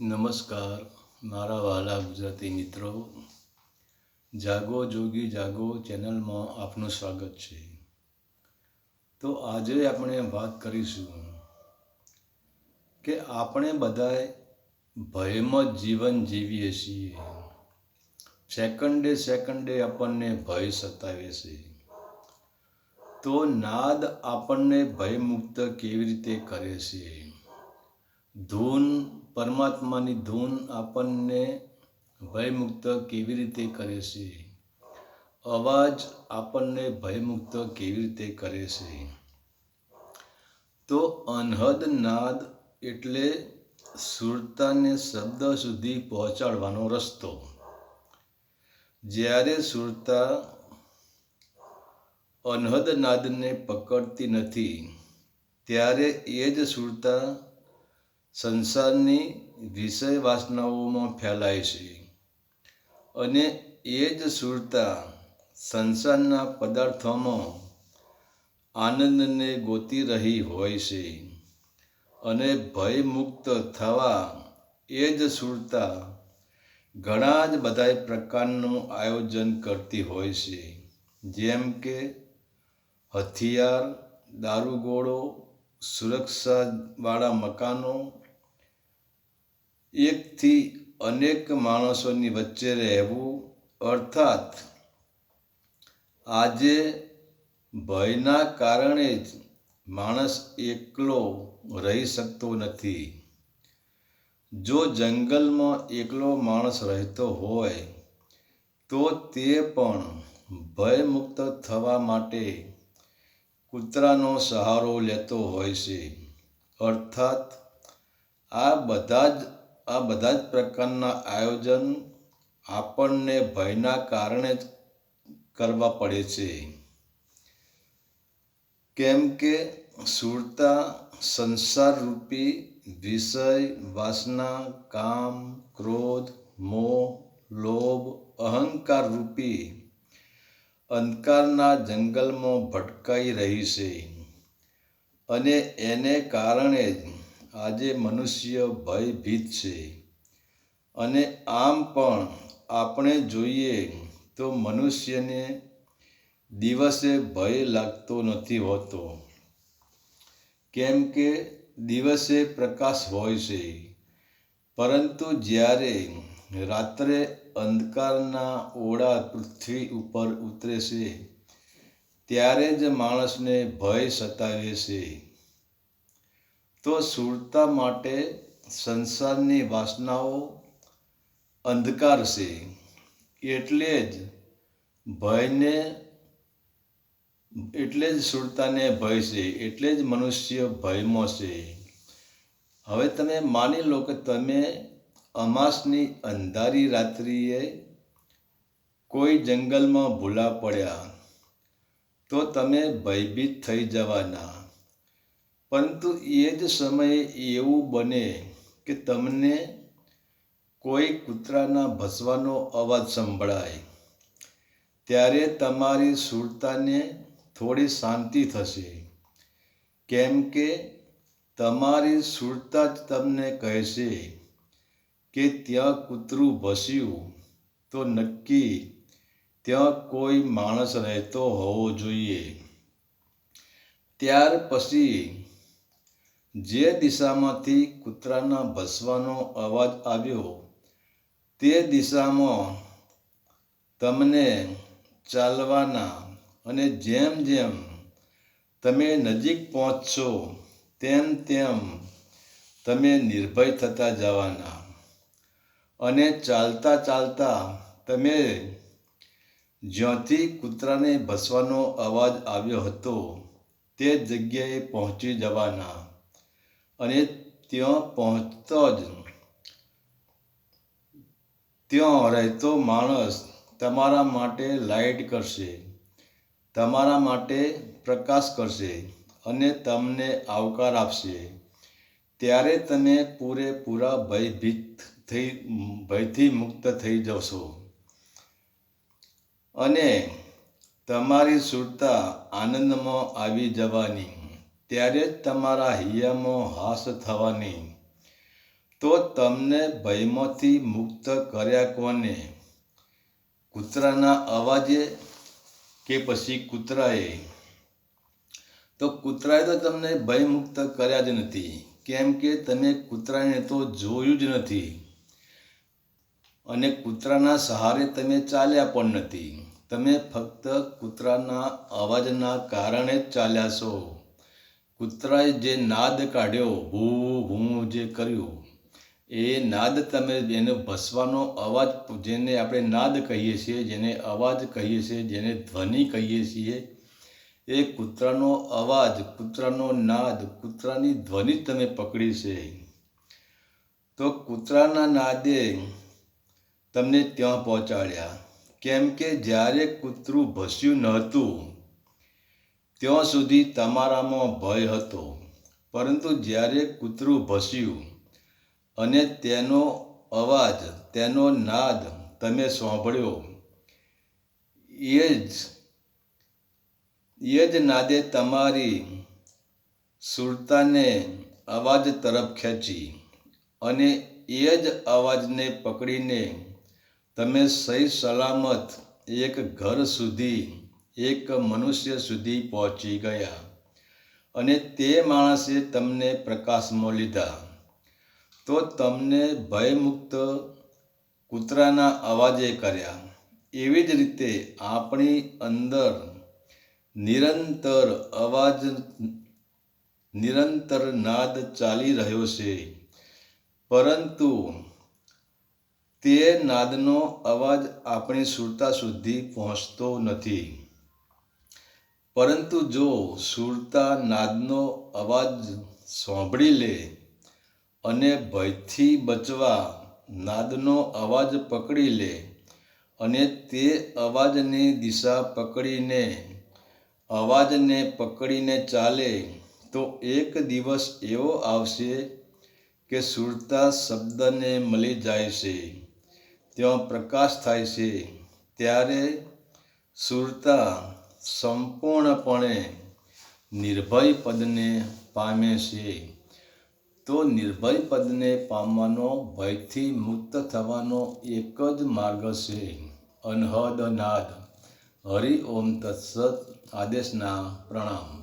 નમસ્કાર, મારા વાલા ગુજરાતી મિત્રો. જાગો, જોગી જાગો ચેનલમાં આપનું સ્વાગત છે. તો આજે આપણે વાત કરીશું કે આપણે બધાએ ભયમાં જીવન જીવીએ છીએ. સેકન્ડે સેકન્ડે આપણને ભય સતાવે છે. તો નાદ આપણને ભયમુક્ત કેવી રીતે કરે છે? ધૂન પરમાત્માની ધૂન આપણને ભયમુક્ત કેવી રીતે કરે છે? અવાજ આપણને ભયમુક્ત કેવી રીતે કરે છે? તો અનહદ નાદ એટલે સુરતાને શબ્દ સુધી પહોંચાડવાનો રસ્તો. જ્યારે સુરતા અનહદ નાદને પકડતી નથી, ત્યારે એ જ સુરતા સંસારની વિષય વાસનાઓમાં ફેલાય છે. અને એ જ સુરતા સંસારના પદાર્થોમાં આનંદને ગોતી રહી હોય છે અને ભયમુક્ત થવા એ જ સુરતા ઘણા જ બધા પ્રકારનું આયોજન કરતી હોય છે. જેમ કે હથિયાર, દારૂગોળો, સુરક્ષાવાળા મકાનો એકથી અનેક માણસોની વચ્ચે રહેવું, અર્થાત આજે ભયના કારણે જ માણસ એકલો રહી શકતો નથી. જો જંગલમાં એકલો માણસ રહેતો હોય, તો તે પણ ભયમુક્ત થવા માટે કૂતરાનો સહારો લેતો હોય છે. અર્થાત આ બધા જ આ બધા જ પ્રકારના આયોજન આપણને ભયના કારણે જ કરવા પડે છે. કેમ કે સુરતા સંસારરૂપી વિષય, વાસના, કામ, ક્રોધ, મોહ, લોભ, અહંકાર રૂપી અંધકારના જંગલમાં ભટકાઈ રહી છે. અને એને કારણે જ આજે મનુષ્ય ભયભીત છે. અને આમ પણ આપણે જોઈએ તો મનુષ્યને દિવસે ભય લાગતો નથી હોતો. કેમ કે દિવસે પ્રકાશ હોય છે. પરંતુ જ્યારે રાત્રે અંધકારના ઓળા પૃથ્વી ઉપર ઉતરે છે, ત્યારે જ માણસને ભય સતાવે છે. તો સુરતા માટે સંસારની વાસનાઓ અંધકાર છે. એટલે જ ભયને, એટલે જ સુરતાને ભય છે, એટલે જ મનુષ્ય ભયમાં છે. હવે તમે માની લો કે તમે અમાસની અંધારી રાત્રિએ કોઈ જંગલમાં ભૂલા પડ્યા, તો તમે ભયભીત થઈ જવાના. પરંતુ એ જ સમયે એવું બને કે તમને કોઈ કૂતરાના ભસવાનો અવાજ સંભળાય. ત્યારે તમારી સુરતાને થોડી શાંતિ થશે. કેમ કે તમારી સુરતા જ તમને કહેશે કે ત્યાં કૂતરું ભસ્યું તો નક્કી ત્યાં કોઈ માણસ રહેતો હોવો જોઈએ. ત્યાર પછી જે દિશામાંથી કૂતરાના ભસવાનો અવાજ આવ્યો, તે દિશામાં તમને ચાલવાના અને જેમ જેમ તમે નજીક પહોંચશો, તેમ તેમ તમે નિર્ભય થતા જવાના. અને ચાલતા ચાલતા તમે જ્યાંથી કૂતરાને ભસવાનો અવાજ આવ્યો હતો, તે જગ્યાએ પહોંચી જવાના. અને ત્યાં પહોંચતો જ ત્યાં રહેતો માણસ તમારા માટે લાઈટ કરશે, તમારા માટે પ્રકાશ કરશે અને તમને આવકાર આપશે. ત્યારે તમે પૂરેપૂરા ભયભીત થઈ, ભયથી મુક્ત થઈ જશો. અને તમારી સુરતા આનંદમાં આવી જવાની. ત્યારે જ તમારા હૈયામાં હાસ થવાની. તો તમને ભયમાંથી મુક્ત કર્યા કોને? કૂતરાના અવાજે કે પછી કૂતરાએ? તો કૂતરાએ તો તમને ભયમુક્ત કર્યા જ નથી. કેમ કે તમે કૂતરાને તો જોયું જ નથી. અને કૂતરાના સહારે તમે ચાલ્યા પણ નથી. તમે ફક્ત કૂતરાના અવાજના કારણે જ ચાલ્યા છો. કૂતરાએ જે નાદ કાઢ્યો, હું ભૂ જે કર્યું, એ નાદ તમે એને ભસવાનો અવાજ, જેને આપણે નાદ કહીએ છીએ, જેને અવાજ કહીએ છીએ, જેને ધ્વનિ કહીએ છીએ, એ કૂતરાનો અવાજ, કૂતરાનો નાદ, કૂતરાની ધ્વનિ તમે પકડી છે. તો કૂતરાના નાદે તમને ત્યાં પહોંચાડ્યા. કેમ કે જ્યારે કૂતરું ભસ્યું નહોતું ત્યાં સુધી તમારામાં ભય હતો. પરંતુ જ્યારે કૂતરું ભસ્યું અને તેનો અવાજ, તેનો નાદ તમે સાંભળ્યો, એ જ એ જ નાદે તમારી સુરતાને અવાજ તરફ ખેંચી અને એ જ અવાજને પકડીને તમે સહી સલામત એક ઘર સુધી એક મનુષ્ય સુધી પહોંચી ગયા અને તે માણસે તમને પ્રકાશમાં લીધા. તો તમને ભયમુક્ત કૂતરાના અવાજે કર્યા. એવી જ રીતે આપણી અંદર નિરંતર અવાજ, નિરંતર નાદ ચાલી રહ્યો છે. પરંતુ તે નાદનો અવાજ આપણી સુરતા સુધી પહોંચતો નથી. પરંતુ જો સુરતા નાદનો અવાજ સાંભળી લે અને ભયથી બચવા નાદનો અવાજ પકડી લે અને તે અવાજની દિશા પકડીને, અવાજને પકડીને ચાલે, તો એક દિવસ એવો આવશે કે સુરતા શબ્દને મળી જાય છે. ત્યાં પ્રકાશ થાય છે. ત્યારે સુરતા સંપૂર્ણપણે નિર્ભય પદને પામે છે. તો નિર્ભય પદને પામવાનો ભયથી મુક્ત થવાનો એક જ માર્ગ છે. અનહદ નાદ હરિ ઓમ તત્સત. આદેશના પ્રણામ.